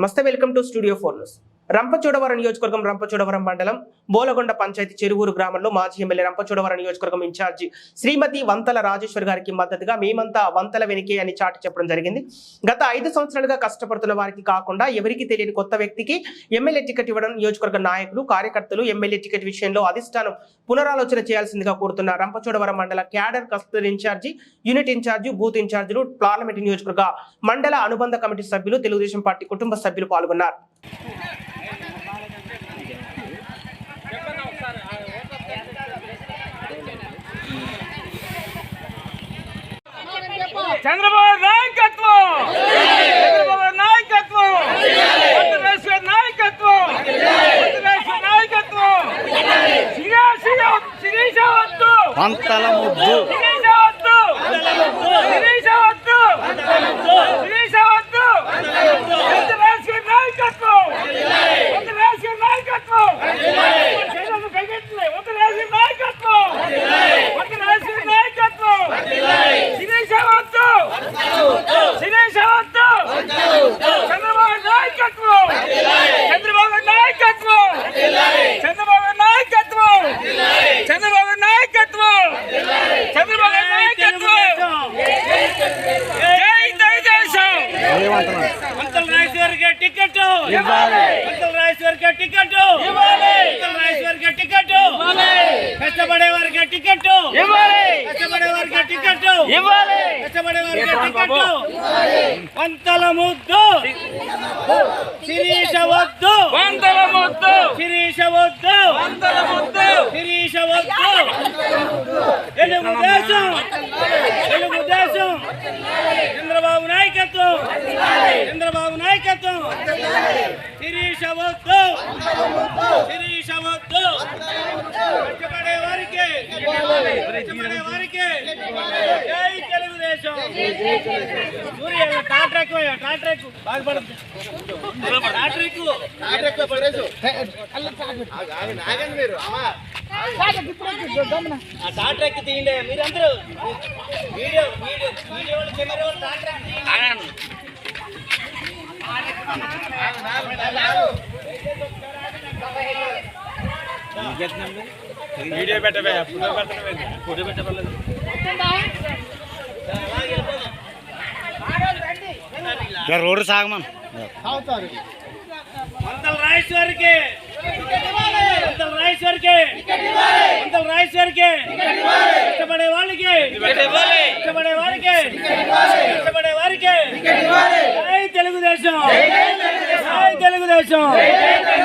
నమస్తే welcome to studio four news Rampachodavaram నియోజకవర్గం రంపచోడవరం మండలం బోలగొండ పంచాయతీ చెరువూరు గ్రామంలో మాజీ ఎమ్మెల్యే రంపచోడవరం నియోజకవర్గం ఇన్ఛార్జి శ్రీమతి వంతల రాజేశ్వర్ గారికి మద్దతుగా మేమంతా వంతల వెనికే అని చాటి చెప్పడం జరిగింది. గత ఐదు సంవత్సరాలుగా కష్టపడుతున్న వారికి కాకుండా ఎవరికి తెలియని కొత్త వ్యక్తికి ఎమ్మెల్యే టికెట్ ఇవ్వడం నియోజకవర్గ నాయకులు కార్యకర్తలు ఎమ్మెల్యే టికెట్ విషయంలో అధిష్టానం పునరాలోచన చేయాల్సిందిగా కోరుతున్న రంపచోడవరం మండల క్యాడర్ కస్తూర్ ఇన్ఛార్జి యూనిట్ ఇన్ఛార్జి బూత్ ఇన్ఛార్జీలు పార్లమెంట్ నియోజకవర్గ మండల అనుబంధ కమిటీ సభ్యులు తెలుగుదేశం పార్టీ కుటుంబ సభ్యులు పాల్గొన్నారు. చంద్రబాబు నాయకత్వం! చంద్రబాబు నాయకత్వం! నాయకత్వం! నాయకత్వం! శిరీష శిరీష వద్దు! ముద్దు శిరీష వద్దు శిరీష వద్దు శిరీష వద్దు తెలుగుదేశం నాయకత్వం తెలుగుదేశం నాయకత్వం చేతులు పైకెత్తలే తెలుగుదేశం నాయకత్వం తెలుగుదేశం నాయకత్వం శిరీష వద్దు శిరీష వద్దు చంద్రబాబు నాయకత్వం చంద్రబాబు నాయకత్వం చంద్రబాబు నాయకత్వం చంద్రబాబు నాయకత్వం చంద్రబాబు నాయకత్వం జై తెలుగుదేశం అంతల్ రాజేశ్వరికి టికెట్ ఇవ్వాలి. అంతల్ రాజేశ్వరికి టికెట్ ఇవ్వాలి. అంతల్ రాజేశ్వరికి టికెట్ ఇవ్వాలి. కష్టపడే వారికి టికెట్ ఇవ్వాలి. కష్టపడే వారికి టికెట్ ఇవ్వాలి కష్టపడే వారికి టికెట్ వంతల ముద్దు! శిరీష వద్దు! వంతల ముద్దు! శిరీష వద్దు! వంతల ముద్దు శిరీష వద్దు తెలుగుదేశం తెలుగుదేశం చంద్రబాబు నాయకత్వం చంద్రబాబు నాయకత్వం. శిరీష వద్దు. శిరీష వద్దు. కష్టపడే వారికి కష్టపడే వారికి జై తెలుగుదేశం బాగుపడుతుంది తీయండి మీరందరూ. వీడియో వీడియో వీడియో వాళ్ళు కెమెరా వాళ్ళు టాటా ఎక్కి తీయండి. వీడియో పెట్టవే ఫోటో పెట్టవే ఫోటో పెట్టవలేదు ఇక రోడ్డు సాగమన్ వంతల రాజేశ్వరికి వంతల రాజేశ్వరికి వంతల రాజేశ్వరికి కష్టపడే వాళ్ళకి కష్టపడే వారికి కష్టపడే వారికి జై తెలుగుదేశం జై తెలుగుదేశం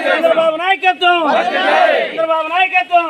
చంద్రబాబు నాయకత్వం. చంద్రబాబు నాయకత్వం.